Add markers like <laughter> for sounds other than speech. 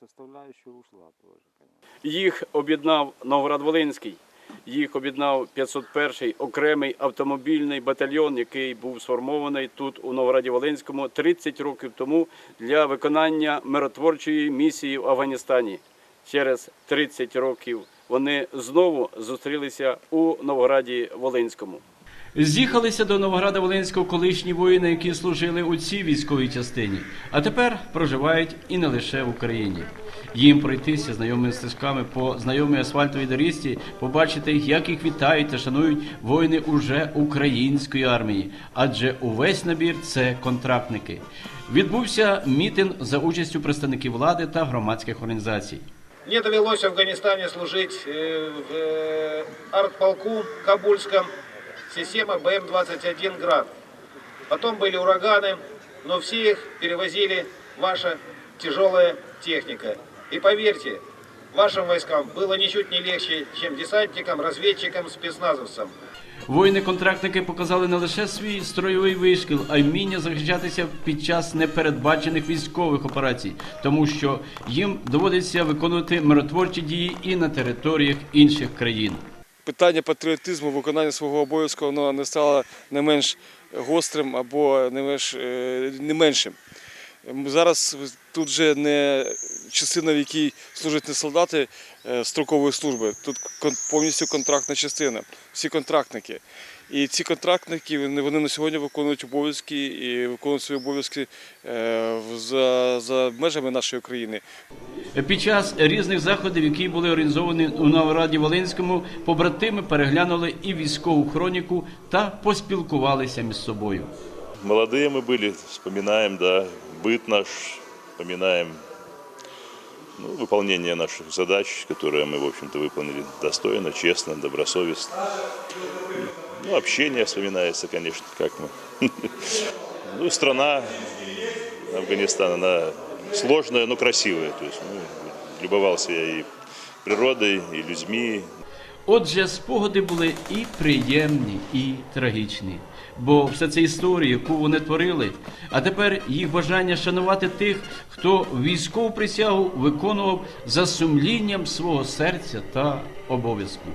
составляющая ушла тоже. Їх об'єднав Новгород-Волинський, їх об'єднав 501-й окремий автомобільний батальйон, який був сформований тут у Новгороді-Волинському 30 років тому для виконання миротворчої місії в Афганістані. Через 30 років вони знову зустрілися у Новгороді-Волинському. З'їхалися до Новограда Волинського колишні воїни, які служили у цій військовій частині, а тепер проживають і не лише в Україні. Їм пройтися знайомими стежками по знайомій асфальтовій доріжці, побачити, як їх вітають та шанують воїни уже української армії, адже увесь набір це контрактники. Відбувся мітинг за участю представників влади та громадських організацій. Мне довелось в Афганистане служить э, в э, артполку Кабульском, система БМ-21 «Град». Потом были ураганы, но все их перевозили ваша тяжелая техника. И поверьте, вашим войскам было ничуть не легче, чем десантникам, разведчикам, спецназовцам. Воїни-контрактники показали не лише свій строєвий вишкіл, а й вміння захищатися під час непередбачених військових операцій, тому що їм доводиться виконувати миротворчі дії і на територіях інших країн. питання патріотизму, виконання свого обов'язку воно не стало не менш гострим або не менш е, не меншим. Зараз тут вже не частина, в якій служать не солдати е, строкової служби, тут кон- повністю контрактна частина, всі контрактники. І ці контрактники вони, вони на сьогодні виконують обов'язки і виконують свої обов'язки е, в- за, за межами нашої країни. Під час різних заходів, які були організовані у Новораді Волинському, побратими переглянули і військову хроніку та поспілкувалися між собою. Молодые мы были, вспоминаем, да, быт наш, вспоминаем ну, выполнение наших задач, которые мы, в общем-то, выполнили достойно, честно, добросовестно. Ну, общение вспоминается, конечно, как мы. <laughs> Ну, страна Афганистан, она сложная, но красивая. То есть, ну, любовался я и природой, и людьми, Отже, спогади були і приємні, і трагічні. Бо все це історія, яку вони творили. А тепер їх бажання шанувати тих, хто військову присягу виконував за сумлінням свого серця та обов'язку.